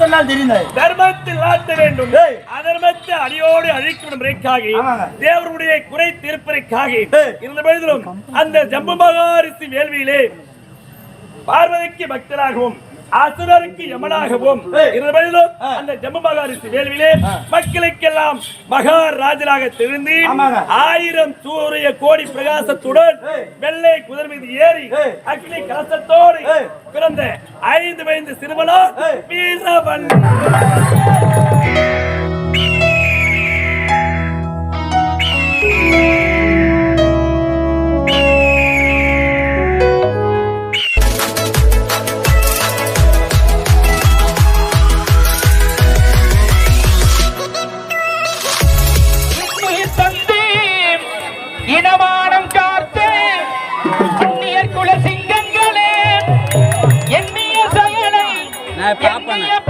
சொன்னால் தெரிந்தது தர்மத்தில் ஆற்ற வேண்டும். அதர்மத்தை அடியோடு அழிக்கும் முறைக்காக தேவருடைய குறை தீர்ப்பதற்காக இருந்த பொழுதிலும் அந்த ஜம்பு மகாரிசி வேள்வியிலே பார்வதிக்கு பக்தராகவும் அசுரருக்கு யமனாகவும் இருபதிலும் அந்த ஜம்மு மகாரிசி வேள்வியிலே மக்களுக்கெல்லாம் மகாராஜனாக திருந்தி ஆயிரம் சூரிய கோடி பிரகாசத்துடன் வெள்ளை குதிர் மீது ஏறி அக்னி கலசத்தோடு பிறந்த ஐந்து வயது சிறுவனோ வீரவன். சொல்றாங்க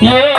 Yeah.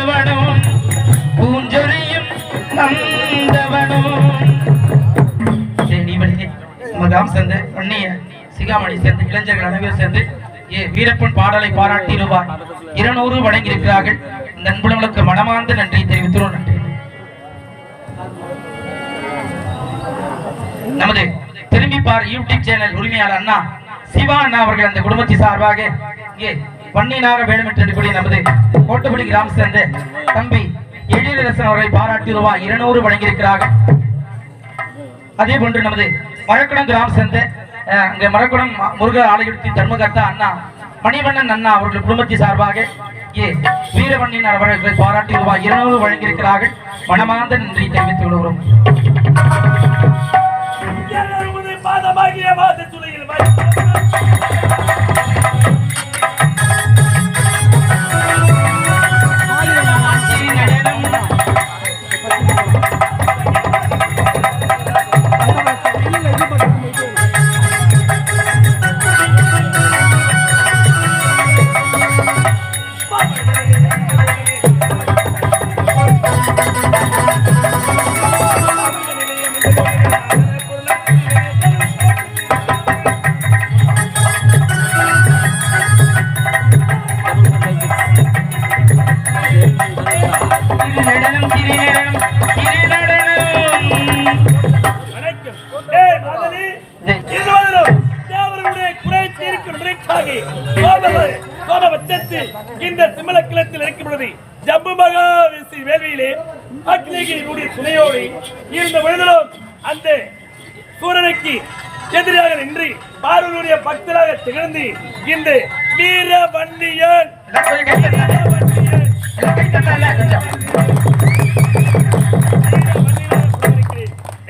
வந்தவனோ பூஞ்சொரியும் நந்தவனும் சரி சேர்ந்து சிகாமணி சேர்ந்து இளைஞர்கள் அனைவரும் சேர்ந்து ஏ வீரப்பன் பாடலை பாராட்டி ரூபாய் இருநூறு வழங்கியிருக்கிறார்கள். இந்த அன்புடங்களுக்கு மனமார்ந்த நன்றி தெரிவித்துள்ளோம். நன்றி. நமது திரும்பி பார் யூடியூப் சேனல் உரிமையாளர் அண்ணா சிவா அண்ணா அவர்கள் அந்த குடும்பத்தின் சார்பாக இங்கே பன்னினாக வேண்டும் என்று கூடிய நமது கோட்டுப்படி கிராம சேர்ந்த தம்பி எழிலரசன் அவரை பாராட்டி ரூபாய் இருநூறு வழங்கியிருக்கிறார்கள். அதே போன்று நமது மரக்குடம் கிராம சேர்ந்த அஹ், அங்க மரக்குடம் ம- முருகர் ஆலயத்தின் தர்மகர்த்தா அண்ணா மணிவண்ணன் அண்ணா அவர்கள் குடும்பத்தின் சார்பாக ஏ வீரவண்ணின் அவர்களை பாராட்டி ரூபாய் இருநூறு வழங்கியிருக்கிறார்கள். மனமார்ந்த நன்றி தெரிவித்துக் கொள்கிறோம். சோமவ இந்த சிம்மலக்கிலத்தில் இருக்கும் ஜம்பு மகா விசி வேள்வியிலே அக்னிகிரியுடைய துணையோடு இருந்த பொழுதிலும் அந்த சூரனுக்கு எதிராக நின்று பார்வனுடைய பக்தராக திகழ்ந்து இந்த வீர வண்டியன்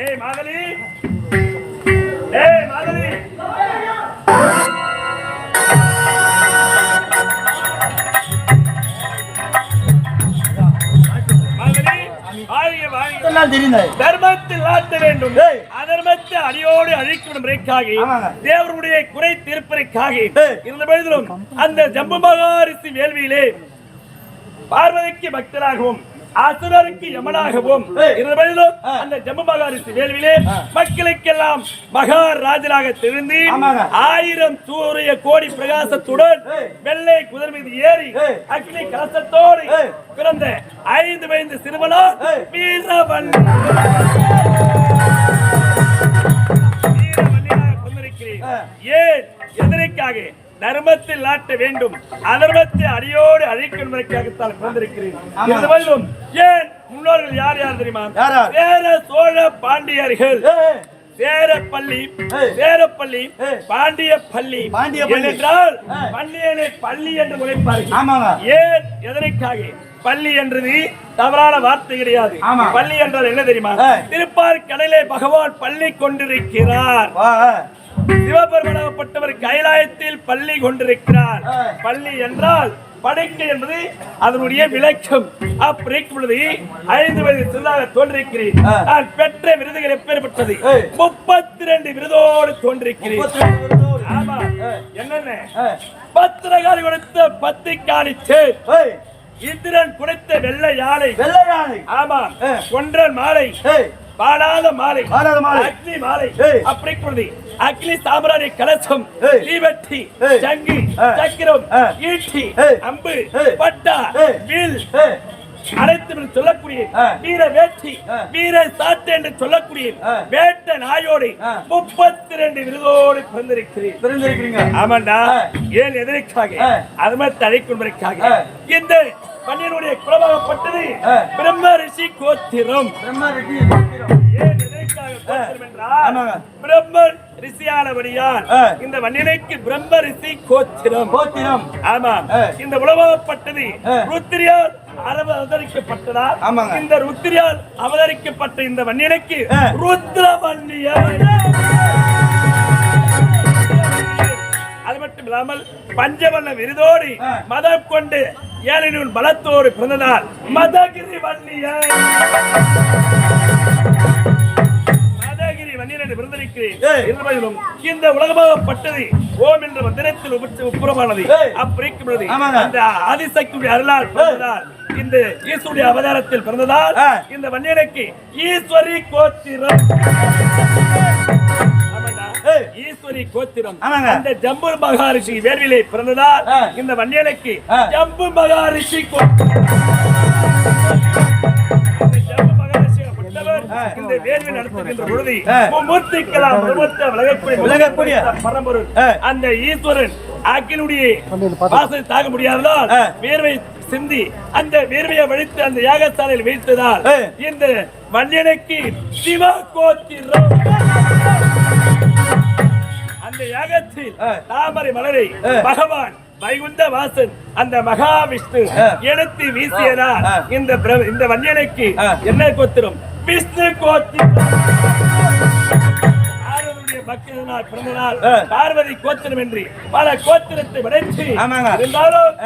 ஏய் மாதலி ஏய் மாதலி வாழ்க தெரியுது தர்மத்தில் ஆட்ட வேண்டும். அதர்மத்தை அடியோடு அழிக்கும் முறைக்காக. தேவருடைய குறை தீர்ப்பதற்காக. இருந்த பொழுதிலும் அந்த ஜம்பு மகாரிசி வேள்வியிலே பார்வதிக்கு பக்தராகவும் அசுரருக்கு யமனாகவும். அந்த ஜம்பு மகாரிசி வேள்வியிலே. மக்களுக்கெல்லாம் மகாராஜராக திருந்து. ஆயிரம் சூரிய கோடி பிரகாசத்துடன். வெள்ளை குதிரை மீது ஏறி. அக்னி கலசத்தோடு. பிறந்த ஐந்து வயது சிறுவனோ. ஆ. ஏன் எதற்காக தர்மத்தில் நாட்ட வேண்டும் அதர்மத்தை அடியோடு அழிக்கும். இந்த வருடம் ஏன் முன்னோர்கள் யார் யார் தெரியுமா? சேர சோழ பாண்டியர்கள் சேரப்பள்ளி. சேரப்பள்ளி. பாண்டிய பள்ளி பாண்டிய பள்ளி. என்றால். பள்ளியனை பள்ளி என்று உழைப்பார்கள் ஏன் எதற்காக பள்ளி என்றது தவறான வார்த்தை கிடையாது. பள்ளி என்றால் என்ன தெரியுமா. திருப்பார் கடலே பகவான் பள்ளி கொண்டிருக்கிறார் சிவபெருமனாகப்பட்டவர் கைலாயத்தில் பள்ளி கொண்டிருக்கிறார். பள்ளி என்றால் படைக்கை என்பது அதனுடைய விளக்கம். அப்படிக்கும் பொழுது ஐந்து வயது சிறிதாக தோன்றிருக்கிறேன். நான் பெற்ற விருதுகள் எப்பேற்பட்டது. முப்பத்தி ரெண்டு விருதோடு தோன்றிருக்கிறேன். ஆமா. என்னென்ன? பத்திரகாளி கொடுத்த பத்து காணிச்சு இந்திரன் குடைத்த வெள்ளை யானை வெள்ளை யானை ஆமா. ஏய். கொன்றன் மாலை. பாடாத மாலை பாடாத மாலை. அக்னி மாலை. அப்படி அக்னி சாம்பிராணி கலசம். தீவட்டி. சங்கு. சக்கரம். ஈட்டி. அம்பு. பட்டா. வில் அனைத்து சொல்லக்கூடிய. வீர வேட்டி. வீர சாட்டு என்று சொல்லக்கூடிய. வேட்ட நாயோடு. முப்பத்தி ரெண்டு விருதோடு பிறந்திருக்கிறேன் ஆமாண்டா. ஏன் எதற்காக ஏய். அது மாதிரி தழைக்கும்பதற்காக ஏய். இந்த பன்னியனுடைய குலமாகப்பட்டது. பிரம்ம ரிஷி கோத்திரம் பிரம்மா ரெட்டி கோத்திரம். ஏன். பிரம்மன் ரிஷியானபடியால் ஏய். இந்த மண்ணினைக்கு பிரம்ம ரிஷி கோத்திரம் கோத்திரம் ஆமா ஏய். இந்த உலகப்பட்டது ஏய். ருத்திரியால் அரபு அவதரிக்கப்பட்டதால். இந்த ருத்திரியால் அவதரிக்கப்பட்ட இந்த வன்னியனுக்கு ஆ. ருத்ரவன்னியர் அது மட்டும் இல்லாமல் பஞ்சவண்ண விருதோடு. மதம் கொண்டு ஏழையின் பலத்தோடு பிறந்ததால் மதகிரி வன்னியர் மதகிரி வன்னியர் என்று பிறந்திருக்கிறேன் இந்த உலகமாகப்பட்டது ஓம் என்ற மந்திரத்தில் உப- உப்புரமானது ஏய். அப்பிரிக்கப்படுவது ஆமாங்க. அந்த ஆதிசக்தியுடைய அருளால் பிறந்ததால் இந்த ஈஸ்வருடைய அவதாரத்தில் பிறந்ததால். இந்த வன்னியனுக்கு ஈஸ்வரி கோத்திரம். ஈஸ்வரி கோத்திரம். அந்த ஜம்பு மகாரிஷி வேர்விலே பிறந்ததால். இந்த வன்னியனுக்கு ஆ. ஜம்பு மகாரிஷி இந்த வேள்வி நடத்துகின்ற பொழுது விலகக்கூடிய. பரம்பொருள். அந்த ஈஸ்வரன் அக்கினுடைய வாசலை தாங்க முடியாததால். வேர்வை சிந்தி அந்த வேர்வையை வழித்து அந்த யாகசாலையில் வைத்ததால். இந்த வன்னியனுக்கு சிவ கோத்திரம் அந்த யாகத்தில். தாமரை மலரை. பகவான் வைகுந்த வாசன் அந்த மகாவிஷ்ணு. எடுத்து வீசியதால். இந்த இந்த வன்னியனுக்கு ஆ. என்ன கோத்திரம் விஷ்ணு கோத்திரம் பக்தனால் பிறந்தனால். பார்வதி கோத்திரம் என்று பல கோத்திரத்தை ஆமாங்க. இருந்தாலும்.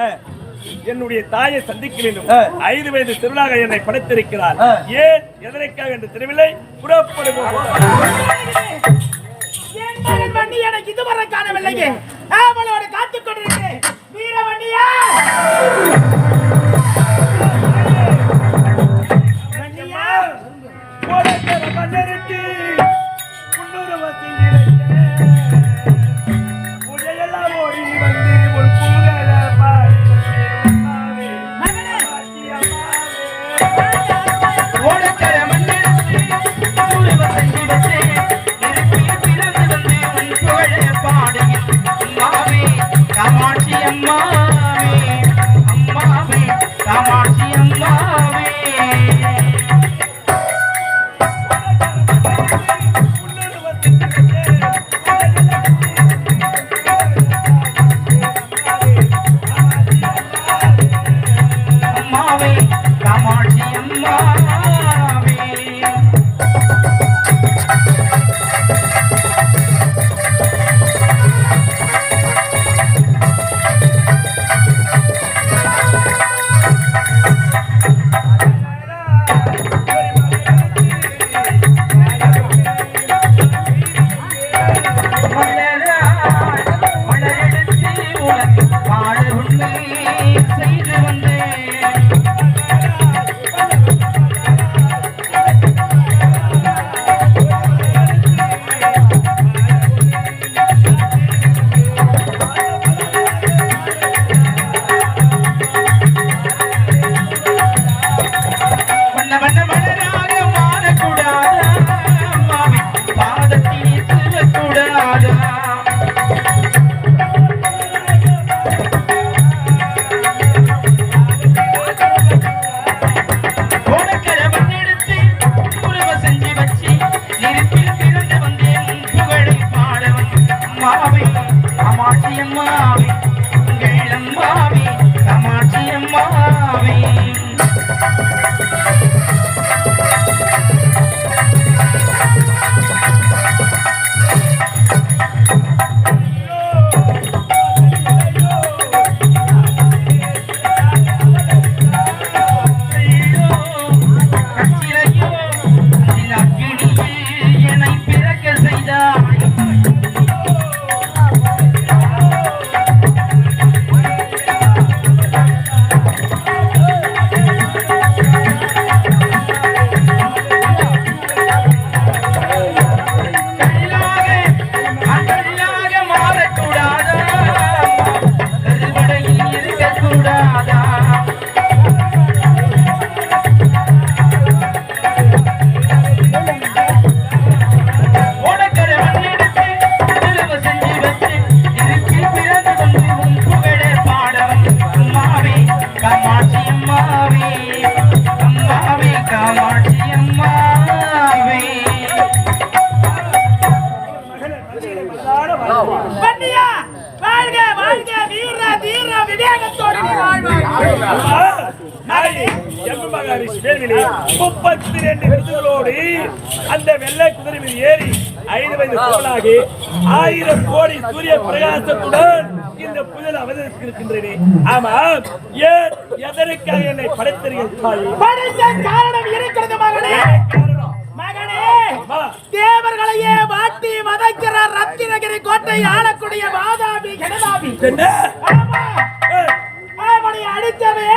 என்னுடைய தாயை சந்திக்க வேண்டும் ஆ. ஐந்து வயது திருநாக என்னை படைத்திருக்கிறார். ஏன் எதற்காக என்று தெரியவில்லை புறப்படுவோம் என் மகன் வண்டி எனக்கு இதுவரை காணவில்லையே. அவளோட காத்துக் கொண்டிருக்கிறேன். வீர வண்டியா? கோடக்கர காமாட்சி அம்மா. முப்பத்தி ரெண்டு விருதுகளோடு அந்த வெள்ளை குதிரை மீது ஏறி ஐந்து வயது கோலாகி ஆயிரம் கோடி சூரிய பிரகாசத்துடன் இந்த புயல் அவதரித்திருக்கின்றேன் ஆமா. ஏன் எதற்காக என்னை படைத்தீர்கள் படைத்த காரணம் இருக்கிறது மகனே தேவர்களையே வாட்டி வதைக்கிற ரத்தினகிரி கோட்டை ஆளக்கூடிய வாதாபி கனதாபி என்ன அவனை அடித்தவே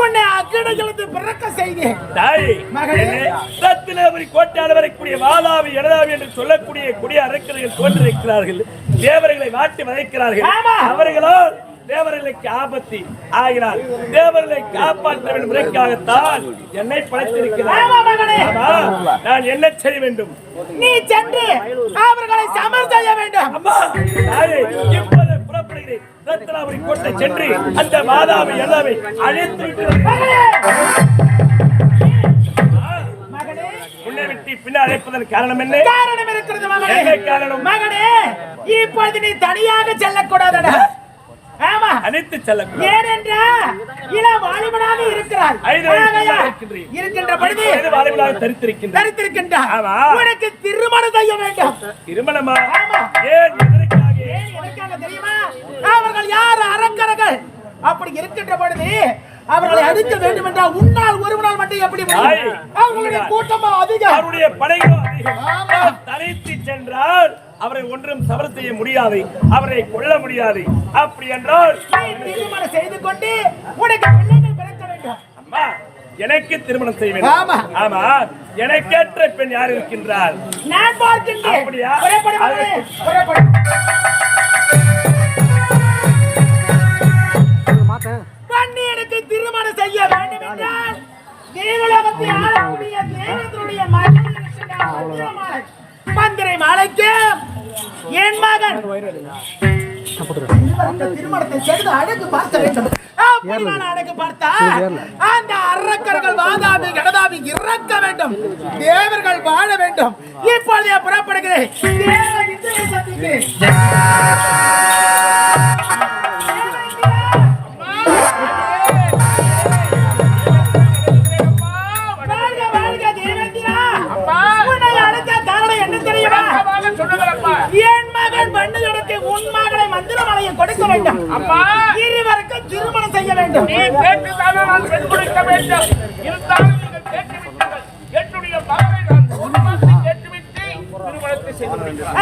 உன்னை அக்கினிகளுக்கு பிறக்க செய்தேன். தாய் மகளே. ரத்தினபுரி கோட்டையால் வரக்கூடிய வாதாவி இடதாவி என்று சொல்லக்கூடிய குடிய அரக்கர்கள் தோன்றிருக்கிறார்கள். தேவர்களை வாட்டி வதைக்கிறார்கள். அவர்களோ தேவர்களுக்கு ஆபத்து ஆகினார் தேவர்களை காப்பாற்ற வேண்டும் முறைக்காகத்தான் என்னை படைத்திருக்கிறார். நான் என்ன செய்ய வேண்டும்? நீ சென்று அவர்களை சமர் செய்ய வேண்டும். அம்மா இப்போது புறப்படுகிறேன். ரத்னாபுரி கோட்டை சென்று அந்த மாதாவை எல்லாவை அழைத்து காரணம் என்ன? காரணம் இருக்கிறது மகனே! காரணம்? மகனே இப்பொழுது நீ தனியாக செல்லக்கூடாதடா. ஆமா. அனைத்து செல்லக்கூடாது. ஏனென்றா இள வாலிபனாக இருக்கிறார். இருக்கின்ற பொழுது வாலிபனாக தரித்திருக்கின்றார் தரித்திருக்கின்றார். உனக்கு திருமணம் செய்ய வேண்டும். திருமணமா. ஏன் எதற்காக? ஏன் எதற்காக தெரியுமா? அவர்கள் யார்? அரக்கர்கள். அப்படி இருக்கின்ற பொழுது அவர்களை அடிக்க வேண்டும் என்றால் உன்னால் ஒருவனால் மட்டும் எப்படி. அவர்களுடைய கூட்டமா அதிகம். அவருடைய படைகளோ அதிகம். தனித்து சென்றால் அவரை ஒன்றும் சவர செய்ய முடியாது. அவரை கொல்ல முடியாது. அப்படி என்றால் திருமணம் செய்து கொண்டு உனக்கு பிள்ளைகள் பிறக்க வேண்டும். அம்மா எனக்கு திருமணம் செய்ய வேண்டும். ஆமா. ஆமா. எனக்கேற்ற பெண் யார் இருக்கின்றார் நான் பார்க்கின்றேன். அப்படியா? பண்ணி எனக்கு திருமணம் செய்ய வேண்டும் என்றால் தேவலோகத்தை ஆளக்கூடிய தேவனுடைய மகன். மந்திரை மாலைக்கு என் மகன். திருமணத்தை செய்து அழகு பார்க்க வேண்டும். அழகு பார்த்தா அந்த அரக்கர்கள் வாதாபி கடதாபி இறக்க வேண்டும். தேவர்கள் வாழ வேண்டும். இப்பொழுதே புறப்படுகிறேன். வேண்டும். நீ கேட்டுத்தானே நான் பெண் கொடுக்க வேண்டும். இருந்தாலும் நீங்கள் கேட்டுவிட்டீர்கள் என்னுடைய மகனை நான் குடும்பத்தை கேட்டுவிட்டு திருமணத்தை செய்து முடிக்கிறேன்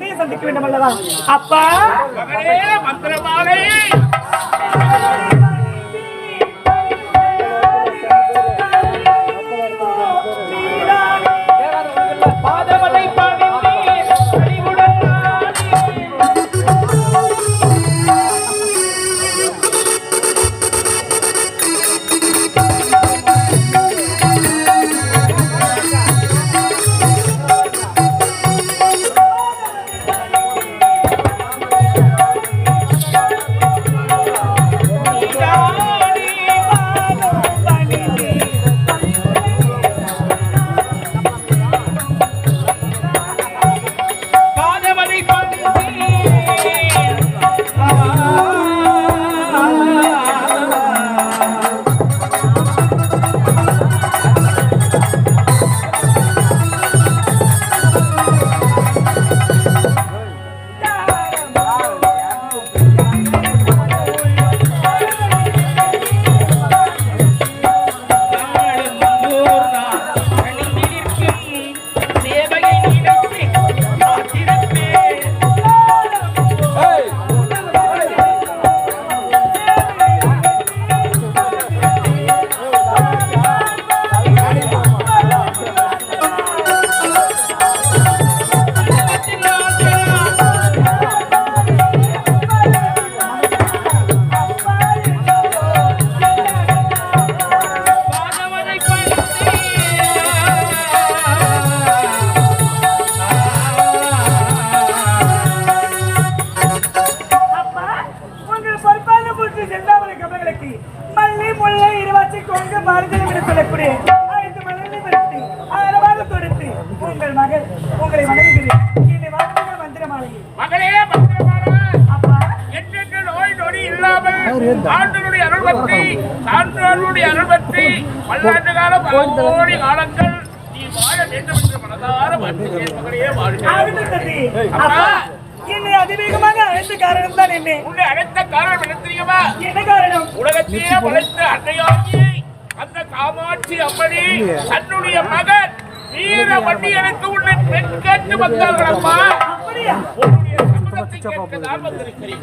தந்தையை சந்திக்க வேண்டும் அல்லவா அப்பா மந்திரமாலே! என்ன உலகத்தையே வளர்த்த அன்னையாகி அந்த காமாட்சி அம்மணி தன்னுடைய மகன் வீர வண்டி எனக்கு உன்னை பெண் கேட்டு வந்தார்களம்மா. உன்னுடைய சம்மதத்தை கேட்டு நான் வந்திருக்கிறேன்.